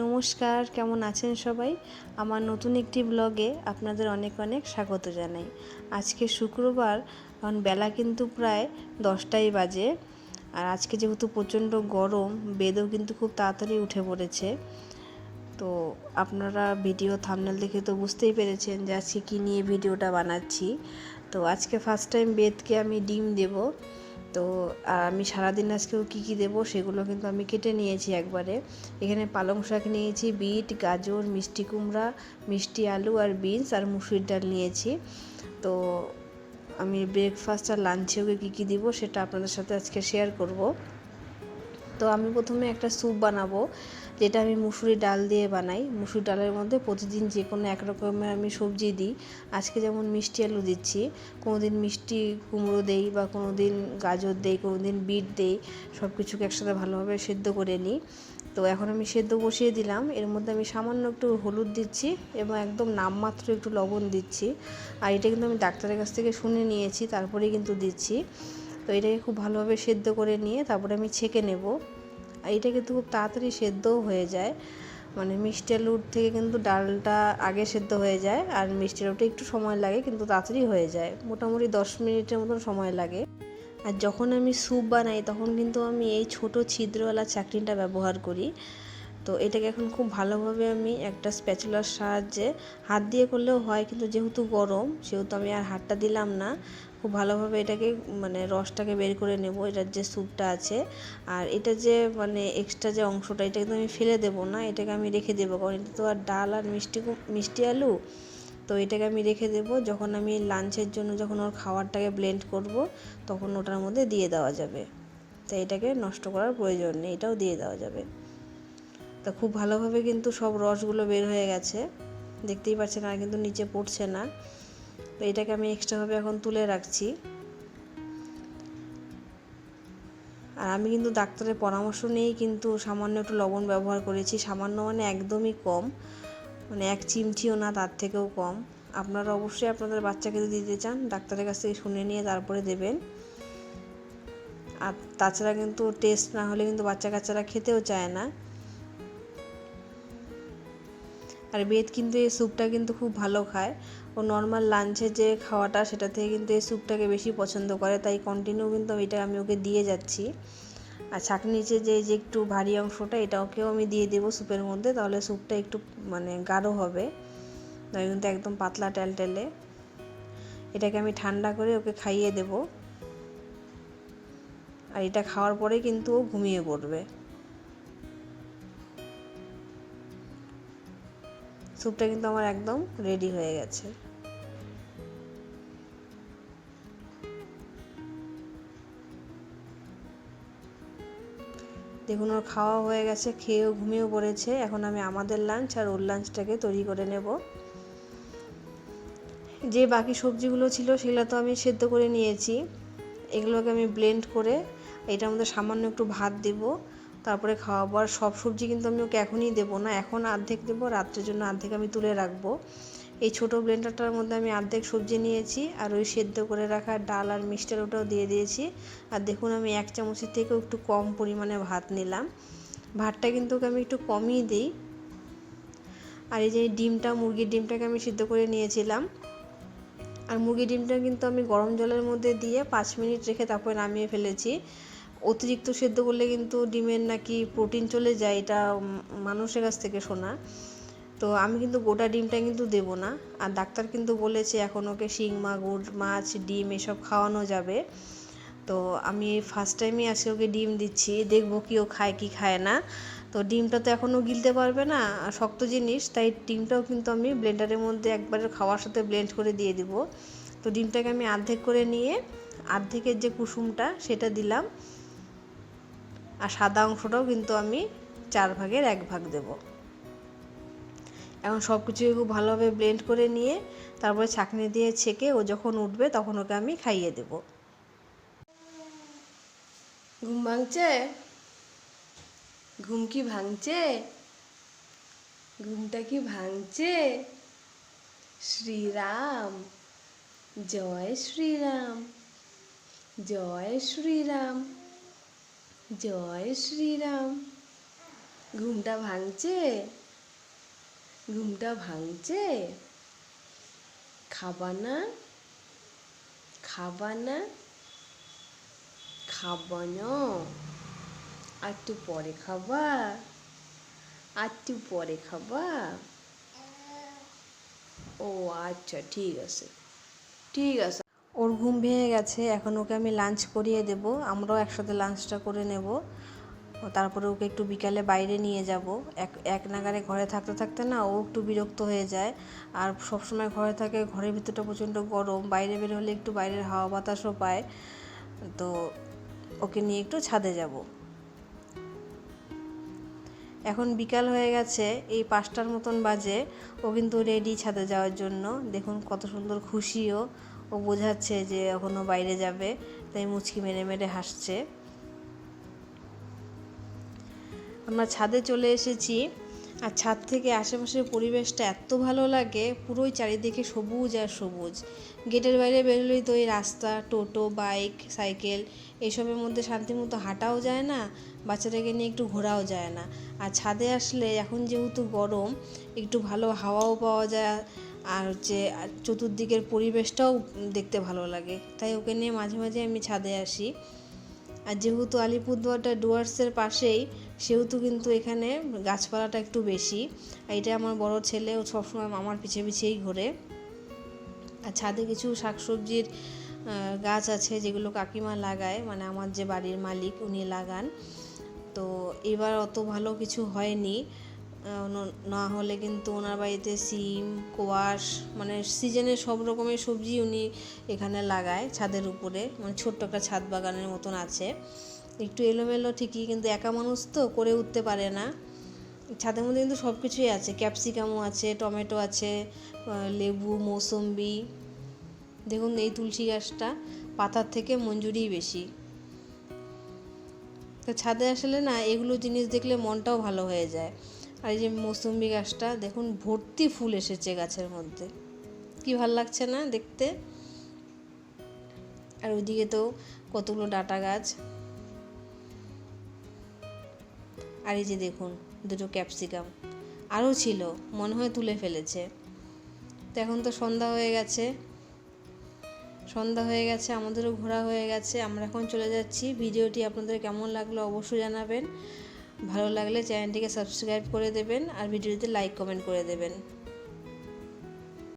নমস্কার, কেমন আছেন সবাই? আমার নতুন একটি ব্লগে আপনাদের অনেক অনেক স্বাগত জানাই। আজকে শুক্রবার এখন বেলা কিন্তু প্রায় দশটাই বাজে। আর আজকে যেহেতু প্রচণ্ড গরম, বেদও কিন্তু খুব তাড়াতাড়ি উঠে পড়েছে। তো আপনারা ভিডিও থামনেল দেখে তো বুঝতেই পেরেছেন যে আজকে কী নিয়ে ভিডিওটা বানাচ্ছি। তো আজকে ফার্স্ট টাইম বেদকে আমি ডিম দেবো। তো আমি সারাদিন আজকেও কী কী দেবো সেগুলো কিন্তু আমি কেটে নিয়েছি একবারে। এখানে পালং শাক নিয়েছি, বিট, গাজর, মিষ্টি কুমড়া, মিষ্টি আলু আর বিনস আর মুসুর ডাল নিয়েছি। তো, আমি ব্রেকফাস্ট আর লাঞ্চে ওকে কী কী দিব সেটা আপনাদের সাথে আজকে শেয়ার করব। তো আমি প্রথমে একটা স্যুপ বানাবো, যেটা আমি মুসুরি ডাল দিয়ে বানাই। মুসুরি ডালের মধ্যে প্রতিদিন যে কোনো এক রকমের আমি সবজি দিই। আজকে যেমন মিষ্টি আলু দিচ্ছি কোনো দিন মিষ্টি কুমড়ো দেই বা কোনো দিন গাজর দেই কোনো দিন বিট দেই সব কিছুকে একসাথে ভালোভাবে সেদ্ধ করে নিই। তো এখন আমি সেদ্ধ বসিয়ে দিলাম। এর মধ্যে আমি সামান্য একটু হলুদ দিচ্ছি এবং একদম নামমাত্র একটু লবণ দিচ্ছি। আর এটা কিন্তু আমি ডাক্তারের কাছ থেকে শুনে নিয়েছি, তারপরেই কিন্তু দিচ্ছি। তো এটাকে খুব ভালোভাবে সেদ্ধ করে নিয়ে তারপরে আমি ছেঁকে নেব। আর এটা কিন্তু খুব তাড়াতাড়ি সেদ্ধও হয়ে যায়। মানে মিষ্টি আলুর থেকে কিন্তু ডালটা আগে সেদ্ধ হয়ে যায় আর মিষ্টি আলুটা একটু সময় লাগে কিন্তু তাড়াতাড়ি হয়ে যায়। মোটামুটি দশ মিনিটের মতন সময় লাগে। আর যখন আমি স্যুপ বানাই তখন কিন্তু আমি এই ছোট ছিদ্রওয়ালা চাকরিটা ব্যবহার করি। তো এটাকে এখন খুব ভালোভাবে আমি একটা স্প্যাচুলার সাহায্যে হাত দিয়ে করলেও হয় কিন্তু যেহেতু গরম সেহেতু আমি আর হাতটা দিলাম না। খুব ভালোভাবে এটাকে মানে রসটাকে বের করে নেব, এটার যে স্যুপটা আছে। আর এটা যে মানে এক্সট্রা যে অংশটা এটা কিন্তু আমি ফেলে দেবো না, এটাকে আমি রেখে দেবো। কারণ এটা তো আর ডাল আর মিষ্টি মিষ্টি আলু। তো এটাকে আমি রেখে দেব, যখন আমি লাঞ্চের জন্য যখন ওর খাবারটাকে ব্লেন্ড করব, তখন ওটার মধ্যে দিয়ে দেওয়া যাবে। তাই এটাকে নষ্ট করার প্রয়োজন নেই, এটাও দিয়ে দেওয়া যাবে। তা খুব ভালোভাবে কিন্তু সব রসগুলো বের হয়ে গেছে। দেখতেই পাচ্ছেন, আর কিন্তু নিচে পড়ছে না। তো এটাকে আমি এক্সট্রাভাবে এখন তুলে রাখছি। আর আমি কিন্তু ডাক্তারের পরামর্শ নিয়েই কিন্তু সামান্য একটু লবণ ব্যবহার করেছি। সামান্য মানে একদমই কম। মানে এক চিমটিও না, তার থেকেও কম। আপনারা অবশ্যই আপনাদের বাচ্চাকে যদি দিতে চান, ডাক্তারের কাছ থেকে শুনে নিয়ে তারপরে দেবেন। আর তাছাড়া কিন্তু টেস্ট না হলে কিন্তু বাচ্চা কাচ্চারা খেতেও চায় না। আর বেদ কিন্তু এই স্যুপটা কিন্তু খুব ভালো খায়। ও নর্মাল লাঞ্চে যে খাওয়াটা, সেটা থেকে কিন্তু এই স্যুপটাকে বেশি পছন্দ করে। তাই কন্টিনিউ কিন্তু এটা আমি ওকে দিয়ে যাচ্ছি। আর ছাঁক নিচে যে যে একটু ভারী অংশটা এটা ওকেও আমি দিয়ে দেবো স্যুপের মধ্যে। তাহলে স্যুপটা একটু মানে গাঢ় হবে। নয় কিন্তু একদম পাতলা টেলটেলে। এটাকে আমি ঠান্ডা করে ওকে খাইয়ে দেব। আর এটা খাওয়ার পরে কিন্তু ও ঘুমিয়ে পড়বে। স্যুপটা কিন্তু আমার একদম রেডি হয়ে গেছে। দেখুন, ওর খাওয়া হয়ে গেছে, খেয়েও ঘুমিয়েও পড়েছে। এখন আমি আমাদের লাঞ্চ আর ওর লাঞ্চটাকে তৈরি করে নেব। যে বাকি সবজিগুলো ছিল, সেগুলো তো আমি সেদ্ধ করে নিয়েছি। এগুলোকে আমি ব্লেন্ড করে, এটার মধ্যে সামান্য একটু ভাত দেবো। তারপরে খাওয়াবো আর সব সবজি কিন্তু আমি ওকে এখনই দেবো না, এখন অর্ধেক দেবো, রাত্রের জন্য অর্ধেক আমি তুলে রাখব। এই ছোটো ব্লেন্ডারটার মধ্যে আমি অর্ধেক সবজি নিয়েছি আর ওই সেদ্ধ করে রাখা ডাল আর মিষ্টার ওটাও দিয়ে দিয়েছি। আর দেখুন আমি এক চামচের থেকেও একটু কম পরিমাণে ভাত নিলাম। ভাতটা কিন্তু ওকে আমি একটু কমই দিই। আর এই যে ডিমটা, মুরগির ডিমটাকে আমি সিদ্ধ করে নিয়েছিলাম। আর মুরগির ডিমটা কিন্তু আমি গরম জলের মধ্যে দিয়ে পাঁচ মিনিট রেখে তারপরে নামিয়ে ফেলেছি। অতিরিক্ত সেদ্ধ করলে কিন্তু ডিমের নাকি প্রোটিন চলে যায়, এটা মানুষের কাছ থেকে শোনা। তো আমি কিন্তু গোটা ডিমটা কিন্তু দেব না। আর ডাক্তার কিন্তু বলেছে এখন ওকে শিং, মাগুর, মাছ, ডিম এসব খাওয়ানো যাবে। তো আমি ফার্স্ট টাইমই আজকে ওকে ডিম দিচ্ছি, দেখব কি ও খায়, কি খায় না। তো ডিমটা তো এখনও গিলতে পারবে না, শক্ত জিনিস, তাই ডিমটাও কিন্তু আমি ব্লেন্ডারের মধ্যে একবারে খাওয়ার সাথে ব্লেন্ড করে দিয়ে দিব। তো ডিমটাকে আমি আর্ধেক করে নিয়ে, আর্ধেকের যে কুসুমটা, সেটা দিলাম। আর সাদা অংশটাও কিন্তু আমি চার ভাগের এক ভাগ দেব। এখন সব কিছুকে খুব ভালোভাবে ব্লেন্ড করে নিয়ে তারপরে ছাঁকনি দিয়ে ছেঁকে ও যখন উঠবে তখন ওকে আমি খাইয়ে দেব। ঘুম ভাঙছে? ঘুম কি ভাঙছে? ঘুমটা কি ভাঙছে? শ্রীরাম, জয় শ্রীরাম জয় শ্রীরাম। জয় শ্রীরাম। ঘুমটা ভাঙছে? ঘুমটা ভাঙছে? খাবা না? খাবা না? খাবা না? আর একটু পরে খাবা? আর একটু পরে খাবা? ও আচ্ছা ঠিক আছে। ঠিক আছে ওর ঘুম ভেঙে গেছে, এখন ওকে আমি লাঞ্চ করিয়ে দেব, আমরাও একসাথে লাঞ্চটা করে নেব। তারপরে ওকে একটু বিকালে বাইরে নিয়ে যাব। এক এক নাগারে ঘরে থাকতে থাকতে না ও একটু বিরক্ত হয়ে যায়। আর সবসময় ঘরে থাকে, ঘরের ভিতরটা প্রচণ্ড গরম, বাইরে বের হলে একটু বাইরের হাওয়া বাতাসও পায়। তো ওকে নিয়ে একটু ছাদে যাব। এখন বিকাল হয়ে গেছে, এই পাঁচটার মতন বাজে। ও কিন্তু রেডি ছাদে যাওয়ার জন্য। দেখুন কত সুন্দর খুশিও। ও বোঝাচ্ছে যে এখনও বাইরে যাবে, তাই মুচকি মেরে মেরে হাসছে। আমরা ছাদে চলে এসেছি, আর ছাদ থেকে আশেপাশের পরিবেশটা এত ভালো লাগে, পুরোই চারিদিকে সবুজ আর সবুজ। গেটের বাইরে বেরোলেই তো এই রাস্তা, টোটো, বাইক, সাইকেল এইসবের মধ্যে শান্তিমতো হাঁটাও যায় না, বাচ্চাটাকে নিয়ে একটু ঘোরাও যায় না। আর ছাদে আসলে এখন যেহেতু গরম, একটু ভালো হাওয়াও পাওয়া যায় আর হচ্ছে চতুর্দিকের পরিবেশটাও দেখতে ভালো লাগে। তাই ওকে নিয়ে মাঝে মাঝে আমি ছাদে আসি। আর যেহেতু আলিপুরদুয়ারটা ডুয়ার্সের পাশেই, সেহেতু কিন্তু এখানে গাছপালাটা একটু বেশি। আর এটা আমার বড় ছেলে, ও সবসময় আমার পিছে পিছেই ঘোরে। আর ছাদে কিছু শাকসবজির গাছ আছে যেগুলো কাকিমা লাগায় মানে আমার যে বাড়ির মালিক উনি লাগান। তো এবার অত ভালো কিছু হয়নি। ন- হলে কিন্তু ওনার বাড়িতে সিম, কোয়াশ মানে সিজনে সব রকমের সবজি উনি এখানে লাগায় ছাদের উপরে। মানে ছোট্ট একটা ছাদ বাগানের মতন আছে। একটু এলোমেলো ঠিকই, কিন্তু একা মানুষ তো করে উঠতে পারে না। ছাদের মধ্যে কিন্তু সব কিছুই আছে। ক্যাপসিকামও আছে, টমেটো আছে লেবু, মৌসম্বি। দেখুন এই তুলসী গাছটা পাতার থেকে মঞ্জুরিই বেশি। তো ছাদে আসলে না, এগুলো জিনিস দেখলে মনটাও ভালো হয়ে যায়। আর এই যে মৌসুম্বি গাছটা, দেখুন ভর্তি ফুল এসেছে গাছের মধ্যে। কি ভালো লাগছে না দেখতে? আর ওইদিকে তো কতগুলো ডাটা গাছ। আর এই যে দেখুন, দুটো ক্যাপসিকাম। আরও ছিল, মনে হয় তুলে ফেলেছে। তো এখন তো সন্ধ্যা হয়ে গেছে। সন্ধ্যা হয়ে গেছে, আমাদেরও ঘোরা হয়ে গেছে। আমরা এখন চলে যাচ্ছি। ভিডিওটি আপনাদের কেমন লাগল অবশ্যই জানাবেন। ভালো লাগলে চ্যানেলটিকে সাবস্ক্রাইব করে দেবেন আর ভিডিওতে লাইক কমেন্ট করে দেবেন।